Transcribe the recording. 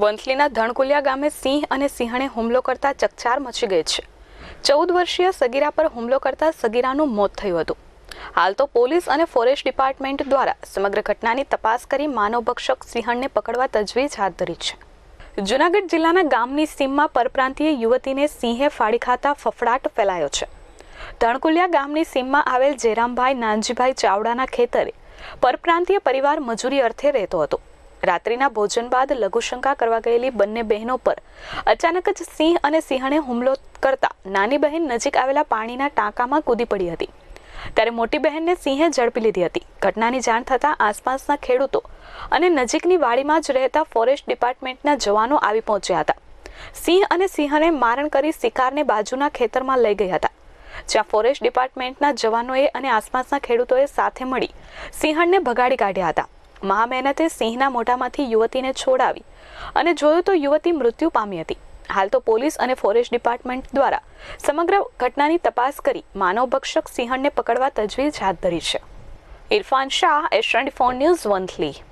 વંથલીના ધણકુલિયા ગામે સિંહ અને સિંહણે હુમલો કરતા ચકચાર મચી ગઈ છે. ચૌદ વર્ષીય સગીરા પર હુમલો કરતા સગીરાનું મોત થયું હતું. હાલ તો પોલીસ અને ફોરેસ્ટ ડિપાર્ટમેન્ટ દ્વારા સમગ્ર ઘટનાની તપાસ કરી માનવભક્ષક સિંહણને પકડવા તજવીજ હાથ ધરી છે. જૂનાગઢ જિલ્લાના ગામની સીમમાં પરપ્રાંતીય યુવતીને સિંહે ફાડી ખાતા ફફડાટ ફેલાયો છે. ધણકુલિયા ગામની સીમમાં આવેલ જેરામભાઈ નાનજીભાઈ ચાવડાના ખેતરે પરપ્રાંતીય પરિવાર મજૂરી અર્થે રહેતો હતો. રાત્રિના ભોજન બાદ લઘુશંકા કરવા ગયેલી બંને બહેનો પર અચાનક જ સિંહ અને સિંહણે હુમલો કરતા નાની બહેન નજીક આવેલા પાણીના ટાંકામાં કૂદી પડી હતી. ત્યારે મોટી બહેનને સિંહે ઝડપી લીધી હતી. ઘટનાની જાણ થતાં આસપાસના ખેડૂતો અને નજીકની વાડીમાં જ રહેતા ફોરેસ્ટ ડિપાર્ટમેન્ટના જવાનો આવી પહોંચ્યા હતા. સિંહ અને સિંહને મારણ કરી શિકારને બાજુના ખેતરમાં લઈ ગયા હતા. જ્યાં ફોરેસ્ટ ડિપાર્ટમેન્ટના જવાનોએ અને આસપાસના ખેડૂતોએ સાથે મળી સિંહણને ભગાડી કાઢ્યા હતા. મહા મહેનતે સિંહના મોઢામાંથી યુવતીને છોડાવી અને જોયું તો યુવતી મૃત્યુ પામી હતી. હાલ તો પોલીસ અને ફોરેસ્ટ ડિપાર્ટમેન્ટ દ્વારા સમગ્ર ઘટનાની તપાસ કરી માનવભક્ષક સિંહણને પકડવા તજવીજ હાથ ધરી છે. ઇરફાન શાહ એશન્ટ ફોર ન્યૂઝ, વંથલી.